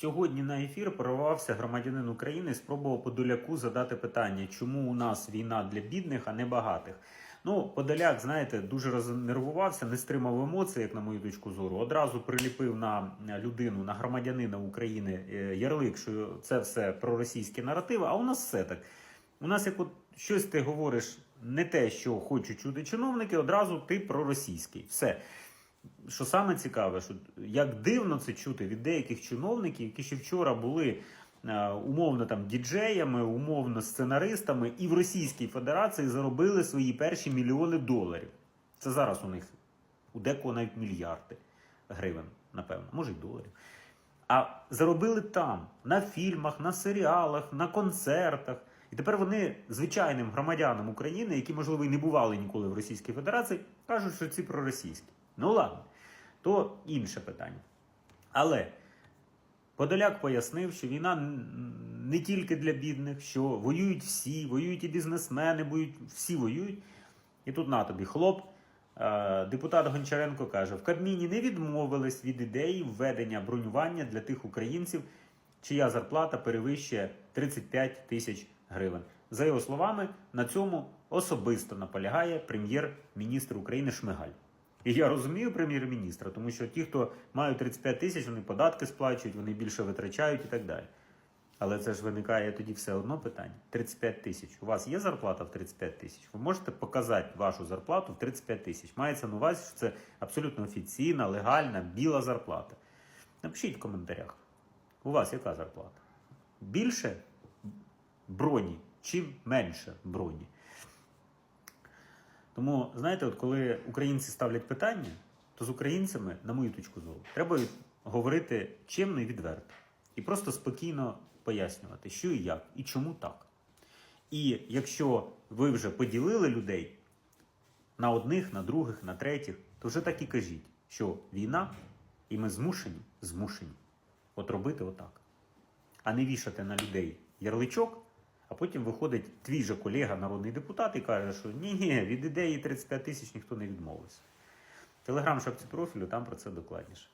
Сьогодні на ефір прорвався громадянин України і спробував Подоляку задати питання, чому у нас війна для бідних, а не багатих. Ну, Подоляк, знаєте, дуже рознервувався, не стримав емоцій, як на мою точку зору. Одразу приліпив на людину, на громадянина України е, ярлик, що це все проросійські наративи. А у нас все так. У нас, як от щось ти говориш не те, що хочуть чути чиновники, одразу ти проросійський. Все. Що саме цікаве, що як дивно це чути від деяких чиновників, які ще вчора були е, умовно там діджеями, умовно сценаристами, і в Російській Федерації заробили свої перші мільйони доларів. Це зараз у них у декого навіть мільярди гривень, напевно, може й доларів. А заробили там на фільмах, на серіалах, на концертах. І тепер вони звичайним громадянам України, які, можливо, і не бували ніколи в Російській Федерації, кажуть, що ці проросійські. Ну ладно, то інше питання. Але Подоляк пояснив, що війна не тільки для бідних, що воюють всі, воюють і бізнесмени, воюють, всі воюють. І тут на тобі хлоп. Е, Депутат Гончаренко каже: в Кабміні не відмовились від ідеї введення бронювання для тих українців, чия зарплата перевищує 35 тисяч гривень. За його словами, на цьому особисто наполягає прем'єр-міністр України Шмигаль. І я розумію прем'єр-міністра, тому що ті, хто мають 35 тисяч, вони податки сплачують, вони більше витрачають і так далі. Але це ж виникає тоді все одно питання: 35 тисяч. У вас є зарплата в 35 тисяч? Ви можете показати вашу зарплату в 35 тисяч. Мається на увазі, що це абсолютно офіційна, легальна, біла зарплата. Напишіть в коментарях. У вас яка зарплата? Більше броні чи менше броні? Тому, знаєте, от коли українці ставлять питання, то з українцями, на мою точку зору, треба говорити чимно і відверто. І просто спокійно пояснювати, що і як, і чому так. І якщо ви вже поділили людей на одних, на других, на третіх, то вже так і кажіть, що війна, і ми змушені, змушені от робити отак. А не вішати на людей ярличок, а потім виходить твій же колега, народний депутат, і каже, що ні, від ідеї 35 тисяч ніхто не відмовився. Телеграм шапці профілю, там про це докладніше.